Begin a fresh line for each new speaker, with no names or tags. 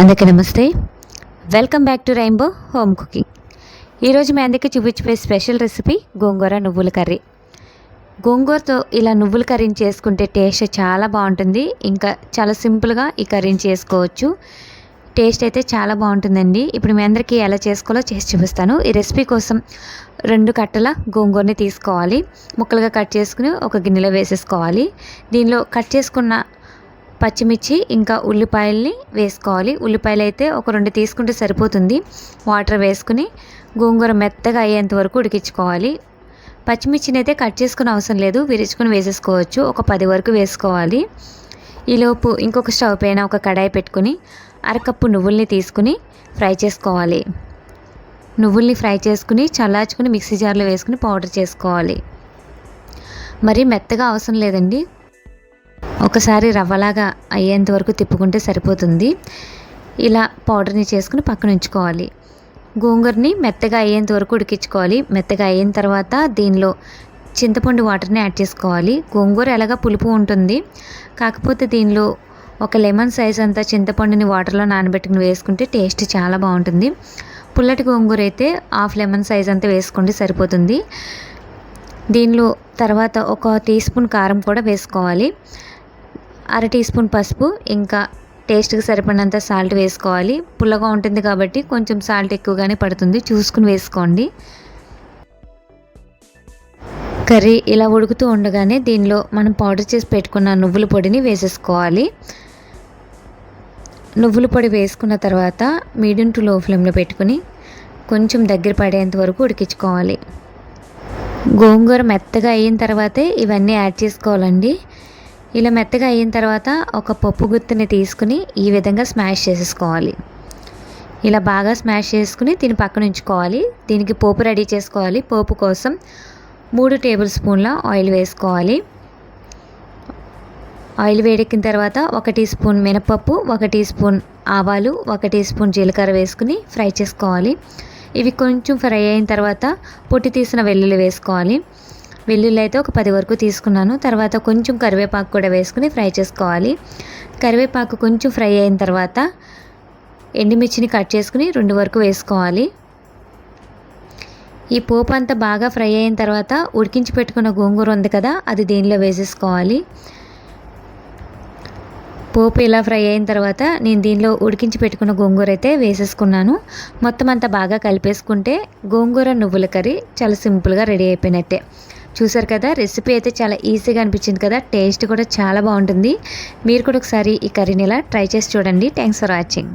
అందరికీ నమస్తే. Welcome back to Rainbow home cooking ఈరోజు మీ అందరికీ చూపించిపోయే స్పెషల్ రెసిపీ గోంగూర నువ్వుల కర్రీ. గోంగూరతో ఇలా నువ్వుల కర్రీని చేసుకుంటే టేస్ట్ చాలా బాగుంటుంది. ఇంకా చాలా సింపుల్గా ఈ కర్రీని చేసుకోవచ్చు. టేస్ట్ అయితే చాలా బాగుంటుందండి. ఇప్పుడు మీ అందరికీ ఎలా చేసుకోవాలో చేసి చూపిస్తాను. ఈ రెసిపీ కోసం రెండు కట్టల గోంగూరని తీసుకోవాలి. ముక్కలుగా కట్ చేసుకుని ఒక గిన్నెలో వేసేసుకోవాలి. దీనిలో కట్ చేసుకున్న పచ్చిమిర్చి ఇంకా ఉల్లిపాయల్ని వేసుకోవాలి. ఉల్లిపాయలు అయితే ఒక రెండు తీసుకుంటే సరిపోతుంది. వాటర్ వేసుకుని గోంగూర మెత్తగా అయ్యేంత వరకు ఉడికించుకోవాలి. పచ్చిమిర్చిని అయితే కట్ చేసుకుని అవసరం లేదు. విరుచుకుని వేసేసుకోవచ్చు. ఒక పది వరకు వేసుకోవాలి. ఈలోపు ఇంకొక స్టవ్ పైన ఒక కడాయి పెట్టుకుని అరకప్పు నువ్వుల్ని తీసుకుని ఫ్రై చేసుకోవాలి. నువ్వుల్ని ఫ్రై చేసుకుని చల్లార్చుకుని మిక్సీ జార్లో వేసుకుని పౌడర్ చేసుకోవాలి. మరి మెత్తగా అవసరం లేదండి. ఒకసారి రవ్వలాగా అయ్యేంత వరకు తిప్పుకుంటే సరిపోతుంది. ఇలా పౌడర్ని చేసుకుని పక్కన ఉంచుకోవాలి. గోంగూరని మెత్తగా అయ్యేంత వరకు ఉడికించుకోవాలి. మెత్తగా అయిన తర్వాత దీనిలో చింతపండు వాటర్ని యాడ్ చేసుకోవాలి. గోంగూర ఎలాగా పులుపు ఉంటుంది కాకపోతే దీనిలో ఒక లెమన్ సైజ్ అంతా చింతపండుని వాటర్లో నానబెట్టుకుని వేసుకుంటే టేస్ట్ చాలా బాగుంటుంది. పుల్లటి గోంగూర అయితే హాఫ్ లెమన్ సైజ్ అంతా వేసుకుంటే సరిపోతుంది. దీనిలో తర్వాత ఒక టీ స్పూన్ కారం కూడా వేసుకోవాలి. అర టీ స్పూన్ పసుపు ఇంకా టేస్ట్కి సరిపడినంత సాల్ట్ వేసుకోవాలి. పుల్లగా ఉంటుంది కాబట్టి కొంచెం సాల్ట్ ఎక్కువగానే పడుతుంది. చూసుకుని వేసుకోండి. కర్రీ ఇలా ఉడుకుతూ ఉండగానే దీనిలో మనం పౌడర్ చేసి పెట్టుకున్న నువ్వుల పొడిని వేసేసుకోవాలి. నువ్వుల పొడి వేసుకున్న తర్వాత మీడియం టు లో ఫ్లేమ్లో పెట్టుకుని కొంచెం దగ్గర పడేంత వరకు ఉడికించుకోవాలి. గోంగూర మెత్తగా అయిన తర్వాతే ఇవన్నీ యాడ్ చేసుకోవాలండి. ఇలా మెత్తగా అయిన తర్వాత ఒక పప్పు గుత్తిని తీసుకుని ఈ విధంగా స్మాష్ చేసేసుకోవాలి. ఇలా బాగా స్మాష్ చేసుకుని దీని పక్కన ఉంచుకోవాలి. దీనికి పోపు రెడీ చేసుకోవాలి. పోపు కోసం మూడు టేబుల్ స్పూన్ల ఆయిల్ వేసుకోవాలి. ఆయిల్ వేడెక్కిన తర్వాత ఒక టీ స్పూన్ మినపప్పు ఒక టీ స్పూన్ ఆవాలు ఒక టీ స్పూన్ జీలకర్ర వేసుకుని ఫ్రై చేసుకోవాలి. ఇవి కొంచెం ఫ్రై అయిన తర్వాత పొట్టి తీసిన వెల్లుల్లి వేసుకోవాలి. వెల్లుల్లి అయితే ఒక పది వరకు తీసుకున్నాను. తర్వాత కొంచెం కరివేపాకు కూడా వేసుకుని ఫ్రై చేసుకోవాలి. కరివేపాకు కొంచెం ఫ్రై అయిన తర్వాత ఎండుమిర్చిని కట్ చేసుకుని రెండు వరకు వేసుకోవాలి. ఈ పోపు అంతా బాగా ఫ్రై అయిన తర్వాత ఉడికించి పెట్టుకున్న గోంగూర ఉంది కదా అది దీనిలో వేసేసుకోవాలి. పోపు ఇలా ఫ్రై అయిన తర్వాత నేను దీనిలో ఉడికించి పెట్టుకున్న గోంగూర అయితే వేసేసుకున్నాను. మొత్తం అంతా బాగా కలిపేసుకుంటే గోంగూర నువ్వుల కర్రీ చాలా సింపుల్గా రెడీ అయిపోయినట్టే. చూసారు కదా రెసిపీ అయితే చాలా ఈజీగా అనిపించింది కదా టేస్ట్ కూడా చాలా బాగుంటుంది. మీరు కూడా ఒకసారి ఈ కర్రీని ఇలా ట్రై చేసి చూడండి. Thanks for watching